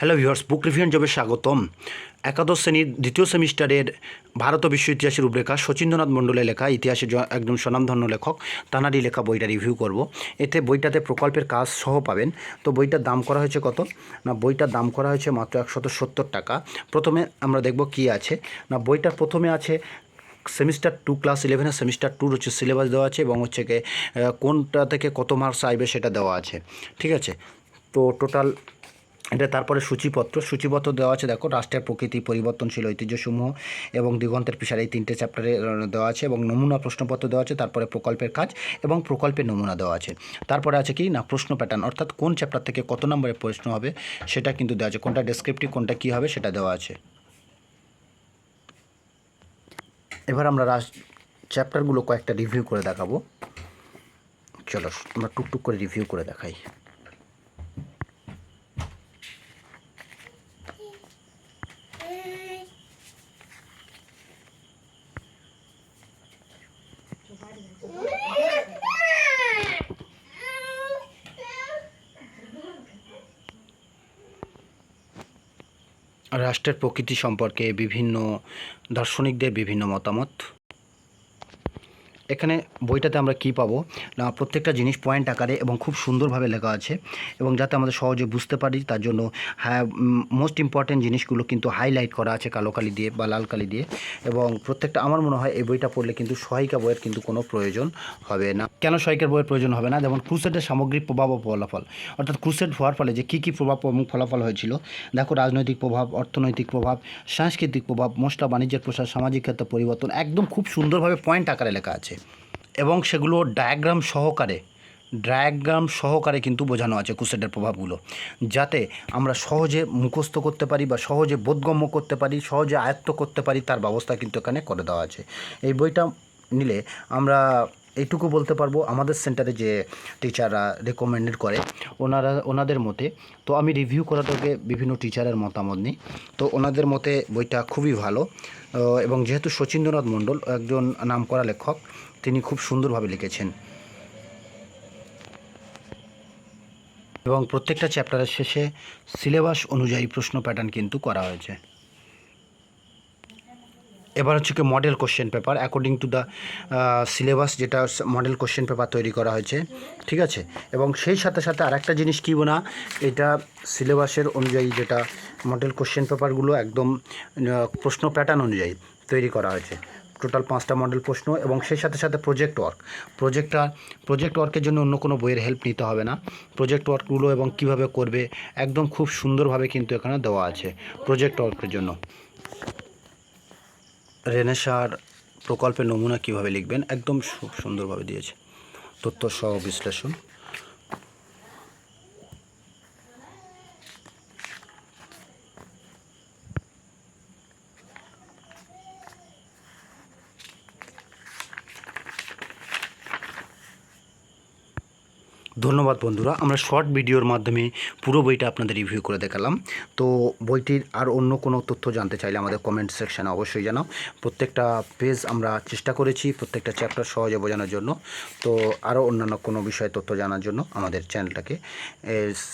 Hello viewers বুক revision জবে স্বাগতম একাদশ শ্রেণির দ্বিতীয় সেমিস্টারের ভারত বিশ্ব ইতিহাসের রূপরেখা শচীন্দ্রনাথ মণ্ডলের লেখা, ইতিহাসে একজন স্বনামধন্য লেখক তানারই লেখা বইটা রিভিউ করব। এতে বইটাতে প্রকল্পের কাজ সহ পাবেন। তো বইটার দাম করা হয়েছে কত? না, বইটার দাম করা হয়েছে মাত্র একশত সত্তর টাকা। প্রথমে আমরা দেখব কি আছে। না, বইটার প্রথমে আছে সেমিস্টার টু, ক্লাস ইলেভেনের সেমিস্টার টুর হচ্ছে সিলেবাস দেওয়া আছে এবং হচ্ছে কোনটা থেকে কত মার্কস আসবে সেটা দেওয়া আছে। ঠিক আছে? তো টোটাল এটা তারপরে সূচিপত্র। সূচিপত্র দেওয়া আছে, দেখো, রাষ্ট্রের প্রকৃতি, পরিবর্তনশীল ঐতিহ্যসমূহ এবং দিগন্তের পিসার এই তিনটে চ্যাপ্টারে দেওয়া আছে এবং নমুনা প্রশ্নপত্র দেওয়া আছে, তারপরে প্রকল্পের কাজ এবং প্রকল্পের নমুনা দেওয়া আছে। তারপরে আছে কি? না, প্রশ্ন প্যাটার্ন অর্থাৎ কোন চ্যাপ্টার থেকে কত নম্বরের প্রশ্ন হবে সেটা কিন্তু দেওয়া আছে। কোনটা ডেসক্রিপটিভ কোনটা কী হবে সেটা দেওয়া আছে। এবার আমরা রাস চ্যাপ্টারগুলো কয়েকটা রিভিউ করে দেখাবো। চলো, আমরা টুকটুক করে রিভিউ করে দেখাই। রাষ্ট্রের প্রকৃতি সম্পর্কে বিভিন্ন দার্শনিকদের বিভিন্ন মতামত। এখানে বইটাতে আমরা কি পাবো? না, প্রত্যেকটা জিনিস পয়েন্ট আকারে এবং খুব সুন্দরভাবে লেখা আছে এবং যাতে আমাদের সহজে বুঝতে পারি, তার জন্য হ্যাঁ মোস্ট ইম্পর্ট্যান্ট জিনিসগুলো কিন্তু হাইলাইট করা আছে কালো কালি দিয়ে বা লাল কালি দিয়ে এবং প্রত্যেকটা, আমার মনে হয় এই বইটা পড়লে কিন্তু সহায়িকা বইয়ের কিন্তু কোনো প্রয়োজন হবে না। কেন সহায়িকার বইয়ের প্রয়োজন হবে না? যেমন ক্রুসেডের সামগ্রিক প্রভাব ও ফলাফল। অর্থাৎ ক্রুসেড হওয়ার ফলে যে কী কী প্রভাব এবং ফলাফল হয়েছিল? দেখো রাজনৈতিক প্রভাব, অর্থনৈতিক প্রভাব, সাংস্কৃতিক প্রভাব, মশলা বাণিজ্যের প্রসার, সামাজিক ক্ষেত্রে পরিবর্তন, একদম খুব সুন্দরভাবে পয়েন্ট আকারে লেখা আছে। এবং সেগুলো ডায়াগ্রাম সহকারে ডায়াগ্রাম সহকারে কিন্তু বোঝানো আছে কুসেটের প্রভাবগুলো। যাতে আমরা সহজে মুখস্থ করতে পারি বা সহজে বোধগম্য করতে পারি, সহজে আয়ত্ত করতে পারি, তার ব্যবস্থা কিন্তু এখানে করে দেওয়া আছে। এই বইটা নিলে আমরা এইটুকু বলতে পারব, আমাদের সেন্টারে যে টিচাররা রেকমেন্ডেড করে, ওনারা, ওনাদের মতে, তো আমি রিভিউ করাটাকে বিভিন্ন টিচারের মতামত নিই। তো ওনাদের মতে বইটা খুবই ভালো এবং যেহেতু শচীন্দ্রনাথ মণ্ডল, একজন নামকরা লেখক তিনি খুব সুন্দরভাবে লিখেছেন। এবং প্রত্যেকটা চ্যাপ্টারের শেষে সিলেবাস অনুযায়ী প্রশ্ন প্যাটার্ন কিন্তু করা হয়েছে। এবার হচ্ছে কি model question paper according to the syllabus যেটা মডেল কোশ্চেন পেপার তৈরি করা হয়েছে, ঠিক আছে? এবং সেই সাথে সাথে আরেকটা জিনিস কি না এটা সিলেবাসের অনুযায়ী যেটা মডেল কোশ্চেন পেপারগুলো একদম প্রশ্ন প্যাটার্ন অনুযায়ী তৈরি করা হয়েছে। টোটাল পাঁচটা মডেল প্রশ্ন এবং সেই সাথে সাথে প্রজেক্ট ওয়ার্ক প্রজেক্টটা প্রজেক্ট ওয়ার্কের জন্য অন্য কোনো বইয়ের হেল্প নিতে হবে না। প্রজেক্ট ওয়ার্কগুলো এবং কীভাবে করবে একদম খুব সুন্দরভাবে কিন্তু এখানে দেওয়া আছে প্রজেক্ট ওয়ার্কের জন্য। রেনেসার প্রকল্পের নমুনা কীভাবে লিখবেন? একদম খুব সুন্দরভাবে দিয়েছে। তথ্য সহ বিশ্লেষণ। ধন্যবাদ বন্ধুরা, আমরা শর্ট ভিডিওর মাধ্যমে পুরো বইটা আপনাদের রিভিউ করে দেখালাম। তো বইটির আর অন্য কোনো তথ্য জানতে চাইলে আমাদের কমেন্ট সেকশানে অবশ্যই জানাও। প্রত্যেকটা পেজ আমরা চেষ্টা করেছি প্রত্যেকটা চ্যাপ্টার সহজে বোঝানোর জন্য। তো আরও অন্যান্য কোনো বিষয়ে তথ্য জানার জন্য আমাদের চ্যানেলটাকে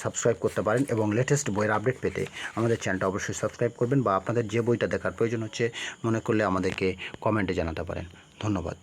সাবস্ক্রাইব করতে পারেন এবং লেটেস্ট বইয়ের আপডেট পেতে আমাদের চ্যানেলটা অবশ্যই সাবস্ক্রাইব করবেন বা আপনাদের যে বইটা দেখার প্রয়োজন হচ্ছে মনে করলে আমাদেরকে কমেন্টে জানাতে পারেন। ধন্যবাদ।